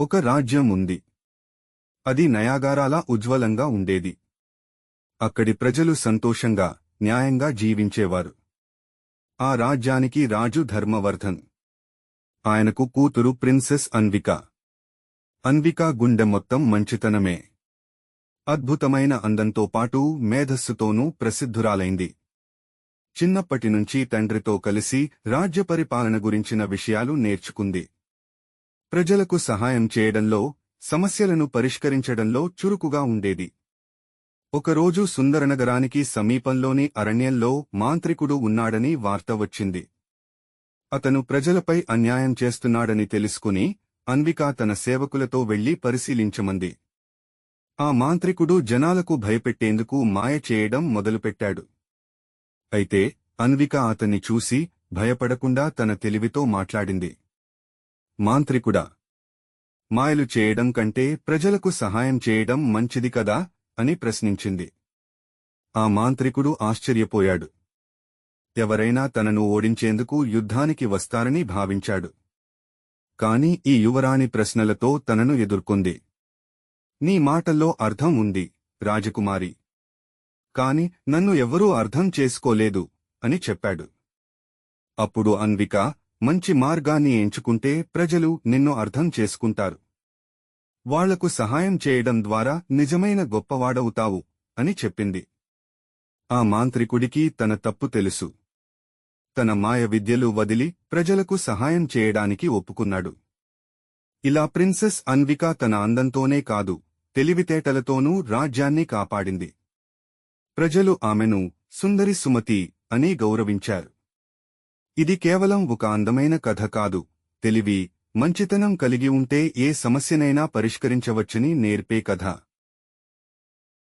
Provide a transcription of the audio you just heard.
ఒక రాజ్యం ఉంది. అది నయాగారాలా ఉజ్వలంగా ఉండేది. అక్కడి ప్రజలు సంతోషంగా న్యాయంగా జీవించేవారు. ఆ రాజ్యానికి రాజు ధర్మవర్ధన్. ఆయనకు కూతురు ప్రిన్సెస్ అన్విక. అన్విక గుండె మొత్తం మంచితనమే. అద్భుతమైన అందంతో పాటు మేధస్సుతోనూ ప్రసిద్ధురాలైంది. చిన్నప్పటినుంచి తండ్రితో కలిసి రాజ్య పరిపాలన గురించిన విషయాలు నేర్చుకుంది. ప్రజలకు సహాయం చేయడంలో సమస్యలను పరిష్కరించడంలో చురుకుగా ఉండేది. ఒకరోజు సుందరనగరానికి సమీపంలోని అరణ్యంలో మాంత్రికుడు ఉన్నాడని వార్త వచ్చింది. అతను ప్రజలపై అన్యాయం చేస్తున్నాడని తెలుసుకుని అన్విక తన సేవకులతో వెళ్ళి పరిశీలించమంది. ఆ మాంత్రికుడు జనాలకు భయపెట్టేందుకు మాయ చేయడం మొదలుపెట్టాడు. అయితే అన్విక అతన్ని చూసి భయపడకుండా తన తెలివితో మాట్లాడింది. మాంత్రికుడా! మాయలు చేయడం కంటే ప్రజలకు సహాయం చేయడం మంచిది కదా? అని ప్రశ్నించింది. ఆ మాంత్రికుడు ఆశ్చర్యపోయాడు. ఎవరైనా తనను ఓడించేందుకు యుద్ధానికి వస్తారని భావించాడు. కాని ఈ యువరాణి ప్రశ్నలతో తనను ఎదుర్కొంది. నీ మాటల్లో అర్థం ఉంది రాజకుమారి. కాని నన్ను ఎవ్వరూ అర్థం చేసుకోలేదు అని చెప్పాడు. అప్పుడు అన్విక మంచి మార్గాన్ని ఎంచుకుంటే ప్రజలు నిన్ను అర్థం చేసుకుంటారు. వాళ్ళకు సహాయం చేయడం ద్వారా నిజమైన గొప్పవాడవుతావు అని చెప్పింది. ఆ మాంత్రికుడికి తన తప్పు తెలుసు. తన మాయ విద్యలు వదిలి ప్రజలకు సహాయం చేయడానికి ఒప్పుకున్నాడు. ఇలా ప్రిన్సెస్ అన్విక తన అందంతోనే కాదు తెలివితేటలతోనూ రాజ్యాన్ని కాపాడింది. ప్రజలు ఆమెను సుందరి సుమతి అని గౌరవించారు. ఇది కేవలం ఒక అందమైన కథ కాదు. తెలివి మంచితనం కలిగి ఉంటే ఏ సమస్యనైనా పరిష్కరించవచ్చని నేర్పే కథ.